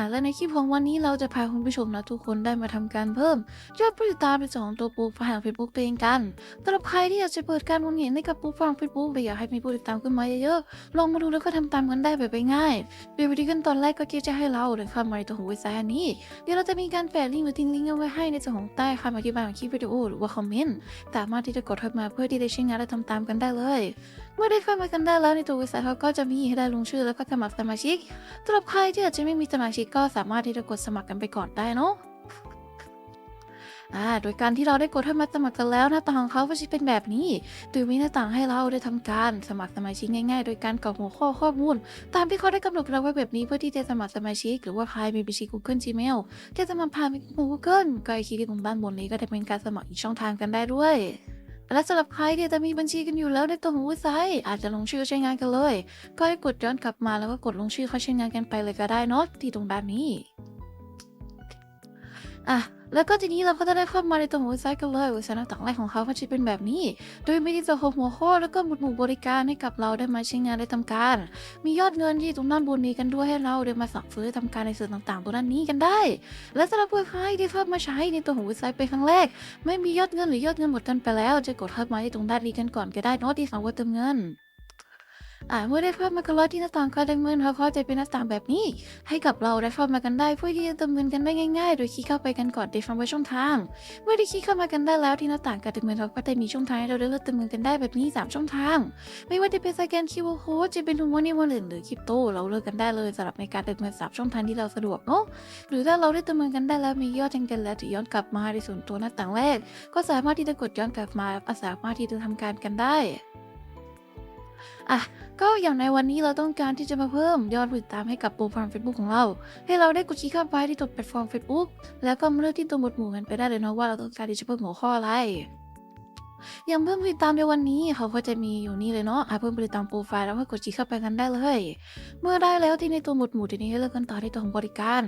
อ่าและในคลิปของวันนี้เราจะพาคุณผู้ชมนะทุกคนได้มาทำการเพิ่มยอดผู้ติดตามเป็นสองตัวโปรไฟล์ของ Facebook ตัวเองกันสำหรับใครที่อยากจะเปิดการมองเห็นในกับโปรไฟล์ของ Facebook หรืออยากให้มีผู้ติดตามขึ้นมาเยอะๆลองมาดูแล้วก็ทำตามกันได้แบบง่ายๆโดยวิธีขั้นตอนแรกก็เกี่ยจะให้เราเดินเข้ามาในตัวของเว็บไซต์อันนี้ เดี๋ยวเราจะมีการแปะลิงก์หรือทิ้งลิงก์เอาไว้ให้ในส่วนของใต้คำอธิบายของคลิปวิดีโอหรือว่าคอมเมนต์สามารถที่จะกดเข้ามาเพื่อที่จะใช้งานและทำตามกันได้เลยเมื่อได้เข้ามากันได้แล้วในตัวเว็บไซต์เขาก็จะมีให้ได้ลงชื่อแล้วก็สมัครสมาชิกสำหรับใครที่อาจจะไม่มีสมาชิกก็สามารถที่จะกดสมัครกันไปก่อนได้เนาะโดยการที่เราได้กดให้มาสมัครกันแล้วหน้าต่างของเขาก็จะเป็นแบบนี้โดยมีหน้าต่างให้เราได้ทำการสมัครสมาชิกง่ายๆ โดยการกรอกหัวข้อข้อมูล ตามที่เขาได้กำหนดเราไว้แบบนี้เพื่อที่จะสมัครสมาชิก หรือว่าใครมีบัญชี Google Gmail ที่จะมาผ่าน Google ก็คลิกตรงด้านบนนี้ก็จะเป็นการสมัครอีกช่องทางกันได้ด้วย และสำหรับใครที่จะมีบัญชีกันอยู่แล้วในตัวของเว็บไซต์อาจจะลงชื่อใช้งานกันเลย ก็ให้กดย้อนกลับมาแล้วก็กดลงชื่อเข้าใช้งานกันไปเลยก็ได้เนาะที่ตรงแบบนนี้อะ แล้วก็ทีนี้เราก็จะได้เข้ามาในตัวของเว็บไซต์กันเลยเว็บไซต์หน้าต่างแรกของเขาก็จะเป็นแบบนี้ โดยไมีที่จะหัวข้อแล้วก็หมวดหมู่บริการให้กับเราได้มาใช้งานได้ทำการ มียอดเงินที่ตรงด้านบนนี้กันด้วยให้เราได้มาสั่งซื้อทำการในส่วนต่างๆตรงด้านนี้กันได้ และสำหรับเว็บไซต์ที่เข้ามาใช้ในตัวของเว็บไซต์เป็นครั้งแรก ไม่มียอดเงินหรือยอดเงินหมดกันไปแล้ว จะกดเข้ามาที่ตรงด้านนี้กันก่อนก็ได้นอะที่สั่งว่าเติมเงิน อ่าเมื่อได้เข้ามากันแล้วที่หน้าต่างการเติมเงินเขาก็จเป็นหน้าต่างแบบนี้ ให้กับเราได้เข้ามากันได้เพื่อที่จะเติมเงินกันได้ง่ายๆ โดยคลิกเข้าไปกันก่อนในฟังไว้ช่องทาง เมื่อได้คลิกเข้ามากันได้แล้วที่หน้าต่างการเติมเงินเขาก็จะมีช่องทางให้เราได้เลือกเติมเงินกันได้แบบนี้สามช่องทาง ไม่ว่าจะเป็นสแกน QR code จะเป็นทุนวันนี้วันอื่นหรือคริปโตเราเลือกกันได้เลยสำหรับในการเติมเงินสามช่องทางที่เราสะดวกเนาะหรือถ้าเราได้เติมเงินกันได้แล้วมียอดเงินกันแล้วจะย้อนกลับมาในส่วนตัวหน้าต่างแรก ก็สามารถที่จะกดย้อนกลับมาสามารถที่จะทำการกันได้ อะก็อย่างในวันนี้เราต้องการที่จะมาเพิ่มยอดผู้ติดตามให้กับโปรไฟล์ Facebook ของเรา ให้เราได้กดคลิกเข้าไปที่ตัวแพลตฟอร์ม Facebook แล้วก็เลือกที่ตัวหมวดหมู่กันไปได้เลยเนาะว่าเราต้องการที่จะเพิ่มหัวข้ออะไรอย่างเพิ่มผู้ติดตามในวันนี้เขาก็จะมีอยู่นี่เลยเนาะเพิ่มผู้ติดตามโปรไฟล์แล้วก็กดคลิกเข้าไปกันได้เลย เมื่อได้แล้วที่ในตัวหมวดหมู่ทีนี้ให้เลือกกันต่อที่ตัวของบริการ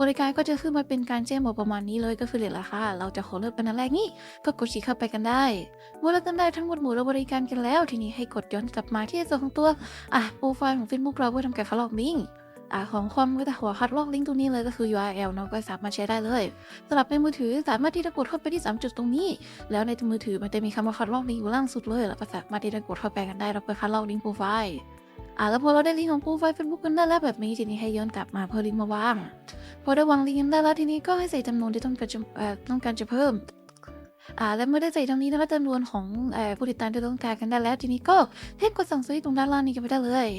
บริการก็จะขึ้นมาเป็นการแจ้งบอกประมาณนี้เลยก็คือเรียนราคาเราจะขอเลือกเป็นอันแรกนี้ก็กดคลิกเข้าไปกันได้ เมื่อเลือกกันได้ทั้งหมดหมู่และบริการกันแล้ว ทีนี้ให้กดย้อนกลับมาที่ส่วนของตัวอะโปรไฟล์ของ Facebook เราเพื่อทำการคัดลอกลิงก์อะของความก็จะหัวคัดลอกลิงก์ตรงนี้เลยก็คือ URL เนาะก็สามารถใช้ได้เลยสำหรับในมือถือสามารถที่จะกดเข้าไปที่ 3 จุดตรงนี้ แล้วในมือถือมันจะมีคำว่าคัดลอกลิงก์อยู่ล่างสุดเลยแล้วก็สามารถที่จะกดเข้าไปกันได้แล้วก็คัดลอกลิงก์โปรไฟล์อะแล้วพอเราได้ลิงก์ของโปรไฟล์ Facebook กันได้แล้วแบบนี้ทีนี้ให้ย้อนกลับมาเพื่อลิงก์มาวางพอได้วางลิงก์กันได้แล้วทีนี้ก็ให้ใส่จำนวนที่ต้องการจะต้องการจะเพิ่ม และเมื่อได้ใจตรงนี้นะคะจำนวนของผู้ติดตามที่ต้องการกันได้แล้ว ทีนี้ก็ให้กดสั่งซื้อตรงด้านล่างนี้กันไปได้เลย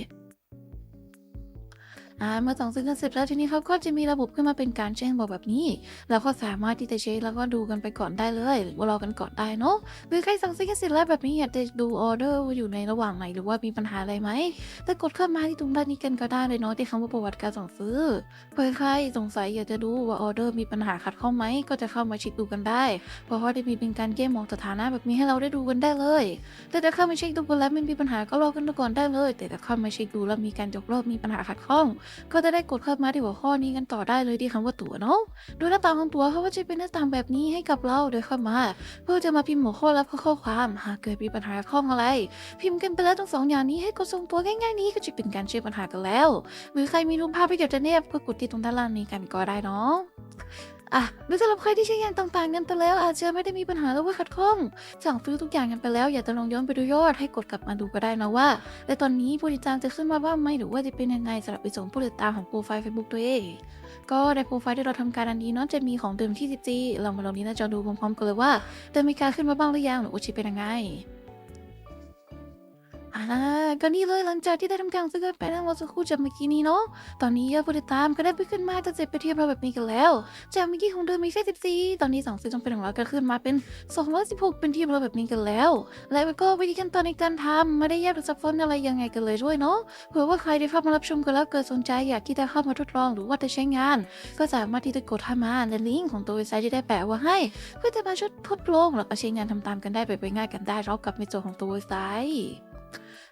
อ่าเมื่องซื้อกันเสร็จแล้วทีนี้เขาก็จะมีระบบขึ้นมาเป็นการแจ้งบอกแบบนี้แล้วก็สามารถที่จะเช็คแล้วก็ดูกันไปก่อนได้เลยหรือว่ารอกันก่อนได้เนาะหรือใครสั่งซื้อกันเสร็จแล้วแบบนี้อยากจะดูออเดอร์ว่าอยู่ในระหว่างไหนหรือว่ามีปัญหาอะไรไหมแต่กดเข้ามาที่ตรงด้านนี้กันก็ได้เลยเนาะที่คำว่าประวัติการสั่งซื้อเผื่อใครสงสัยอยากจะดูว่าออเดอร์มีปัญหาขัดข้องไหมก็จะเข้ามาเช็คดูกันได้ เพราะว่าได้มีเป็นการแก้มองสถานะแบบนี้ให้เราได้ดูกันได้เลย แต่ถ้าเข้ามาเช็คดูกันแล้วไม่มีปัญหาก็รอกันก่อนได้เลย แต่ถ้าเข้ามาเช็คดูแล้วมีการยกเลิกมีปัญหาขัดข้องก็จะได้กดเข้ามาที่หัวข้อนี้กันต่อได้เลยที่คำว่าตั๋วเนาะโดยหน้าต่างของตั๋วเขาก็จะเป็นหน้าต่างแบบนี้ให้กับเราโดยเข้ามา เพื่อจะมาพิมพ์หัวข้อและข้อความหากเกิดมีปัญหาข้องอะไร พิมพ์กันไปแล้วทั้งสองอย่างนี้ให้กดส่งตัวง่ายๆนี้ก็จะเป็นการช่วยปัญหากันแล้ว หรือใครมีรูปภาพที่อยากจะเนบก็กดที่ตรงด้านล่างนี้กันก็ได้เนาะ อะหรือสำหรับใครที่ใช้งานต่างๆกันไปแล้ว อาจจะไม่ได้มีปัญหาหรือว่าขัดข้องสั่งซื้อทุกอย่างกันไปแล้ว อยากจะลองย้อนไปดูยอดให้กดกลับมาดูก็ได้นะว่าแต่ตอนนี้ผู้ติดตามจะขึ้นมาบ้างไหมหรือว่าจะเป็นยังไงสำหรับไปส่งผู้ติดตามของโปรไฟล์ Facebook ตัวเองก็ในโปรไฟล์ที่เราทำการอันนี้เนาะจะมีของเดิมที่14เรามาลองนี้หน้าจอดูพร้อมๆกันเลยว่าเดิมมีการขึ้นมาบ้างหรือยังหรือว่าชีเป็นยังไง อ่าก็นี่เลยหลังจากที่ได้ทำการซื้อกันไปแล้วเมื่อสักครู่จากเมื่อกี้นี้เนาะ ตอนนี้ยอดผู้ติดตามก็ได้ไปขึ้นมาจะเจ็ดไปเทียบเราแบบนี้กันแล้ว จากเมื่อกี้ของเดิมมีแค่14ตอนนี้สั่งซื้อจงเป็นของเราก็ขึ้นมาเป็น216เป็นเทียบเราแบบนี้กันแล้ว และก็วิธีขั้นตอนในการทำไม่ได้แยกหรือซับซ้อนอะไรยังไงกันเลยด้วยเนาะ เผื่อว่าใครได้เข้ามารับชมกันแล้วเกิดสนใจอยากที่จะเข้ามาทดลองหรือว่าจะใช้งาน ก็สามารถที่จะกดเข้ามาในลิงก์ของตัวเว็บไซต์ที่ได้แปะไว้ให้ เพื่อจะมาชดทดลองแล้วก็ใช้งานทำตามกันได้ไปไปง่ายกันได้รอบกับในตัวของตัวเว็บไซต์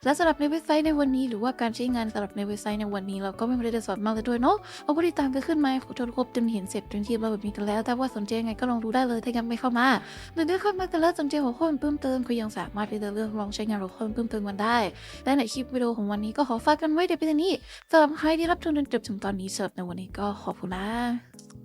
และสำหรับในเว็บไซต์ในวันนี้หรือว่าการใช้งานสำหรับในเว็บไซต์ในวันนี้เราก็ไม่ได้สอนมากเลยด้วยเนาะเอาผู้ติตามกันขึ้นมาขอโทษครบจนเห็นเสร็จจนทีมเราแบบนี้กันแล้ว แต่ว่าสนใจยังไงก็ลองดูได้เลยถ้ายังไม่เข้ามาหรือถ้าเข้ามากันแล้วสนใจหัวข้อเพิ่มเติมก็ยังสามารถไปเลือกลองใช้งานหัวข้อเพิ่มเติมกันได้และในคลิปวิดีโอของวันนี้ก็ขอฝากกันไว้เดี๋ยวไปนี้สำหรับใครที่รับชมจนจบถึงตอนนี้เสิร์ฟในวันนี้ก็ขอบคุณนะ